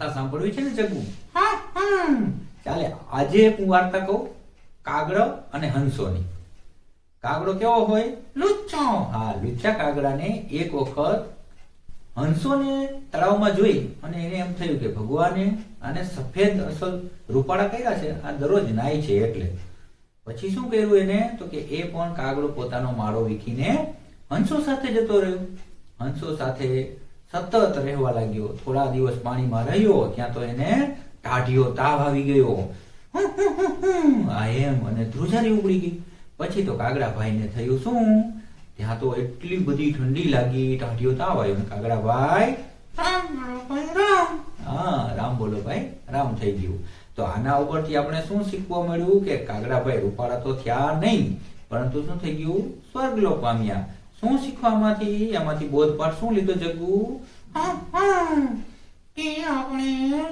વાર્તા સાંભળવી છે ને જગુ? હા હા ચાલે આજે હું વાર્તા કહું કાગડો અને હંસોની. કાગડો કેવો હોય? લુચ્ચો. હા લુચ્ચા કાગડાને એક વખત હંસોને તળાવમાં જોઈ અને એને એમ થયું કે ભગવાને આને સફેદ અસલ રૂપાળા કર્યા છે આ દરરોજ નાય છે એટલે. પછી શું કર્યું એને? તો કે એ પણ કાગડો પોતાનો માળો વીખીને હંસો સાથે જતો રહ્યો. હંસો સાથે સતત રહેવા લાગ્યો. થોડા દિવસ પાણીમાં રહ્યો ત્યાં તો એને ટાઢિયો તાવ આવી ગયો. આ એમ અને ધ્રુજારી ઉગડી ગઈ. પછી તો કાગડાભાઈને થયું શું? ત્યાં તો એટલી બધી ઠંડી લાગી ટાઢિયો તાવ આવ્યો કાગડાભાઈ હા, રામ બોલો ભાઈ, રામ થઈ ગયું. તો આના ઉપરથી આપણે શું શીખવા મળ્યું? કે કાગડાભાઈ રૂપાળા તો થયા નહીં, પરંતુ શું થઈ ગયું? સ્વર્ગલોક પામ્યા. શું શીખવામાંથી? એમાંથી બોધપાઠ શું લીધો જગુ? કે આપણે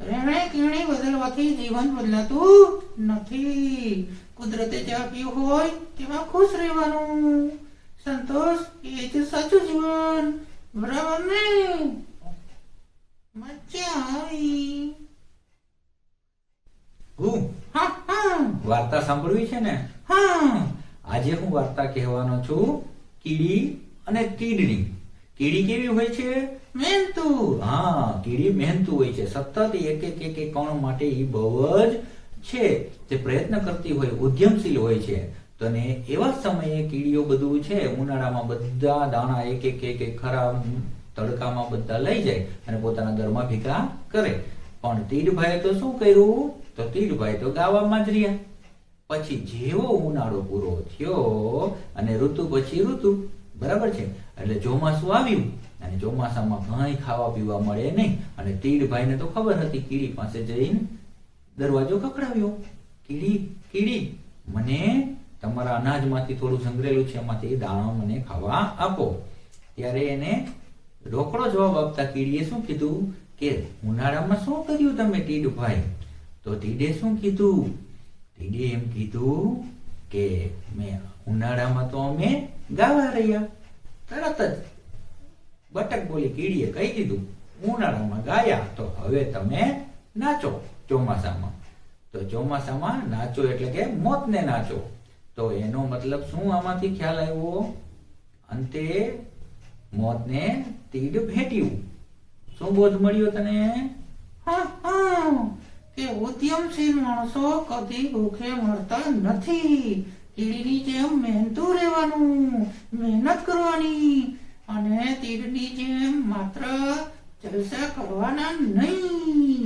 રહેણે કેણે બદલવાથી જીવન બદલાતું નથી. કુદરતે જ્યાં પીવું હોય તેમાં ખુશ રહેવાનું. સંતોષ એ જ સાચું જીવન. બરાબર ને મજા આવી. હું? હા હા. વાર્તા સાંભળવી છે ને? હા. આજે હું વાર્તા કહેવાનો છું કીડી અને કીડની. કીડી કેવી હોય છે? મહેનતુ હા, કીડી મહેનતુ હોય છે. સતત એક એક એક એક કણ માટે એ બહુ જ છે. તે પ્રયત્ન કરતી હોય, ઉદ્યમશીલ હોય છે. તો ને એવા સમયે કીડીઓ બધું છે, ઉનાળામાં બધા દાણા એક એક એક એક ખરા તડકામાં બધા લઈ જાય અને પોતાના ઘરમાં ભેગા કરે. પણ તીડભાઈએ તો શું કર્યું? તો તીડભાઈ તો ગાવામાં જ રહ્યા. પછી જેવો ઉનાળો પૂરો થયો અને ઋતુ પછી ઋતુ, બરાબર છે? એટલે ચોમાસું આવ્યું અને ચોમાસામાં કંઈ ખાવા પીવા મળે નહીં. અને તીડભાઈને તો ખબર હતી, કીડી પાસે જઈને દરવાજો ખખડાવ્યો. કીડી કીડી, મને તમારા અનાજમાંથી થોડું સંગ્રહેલું છે, એમાંથી દાણો મને ખાવા આપો. ત્યારે એને રોકડો જવાબ આપતા કીડીએ શું કીધું? કે ઉનાળામાં શું કર્યું તમે તીડભાઈ તો તીડે શું કીધું? તીડે એમ કીધું કે મેં ઉનાળામાં તો અમે ગાવા રહ્યા. તરત જ બટક બોલી કીડીએ કહી દીધું, ઉનાળામાં ગાયા, તો હવે તમે નાચો ચોમાસામાં. તો ચોમાસામાં નાચો એટલે કે મોતને નાચો. તો એનો મતલબ શું આમાંથી ખ્યાલ આવ્યો? અંતે મોતને તીડ ભેટ્યું. શું બોધ મળ્યો તને? હા હા. કે ઉદ્યમશીલ માણસો કદી ભૂખે મળતા નથી. તીડની જેમ મહેનતું રહેવાનું, મહેનત કરવાની અને તીડની જેમ માત્ર જલસા કરવાના નહીં.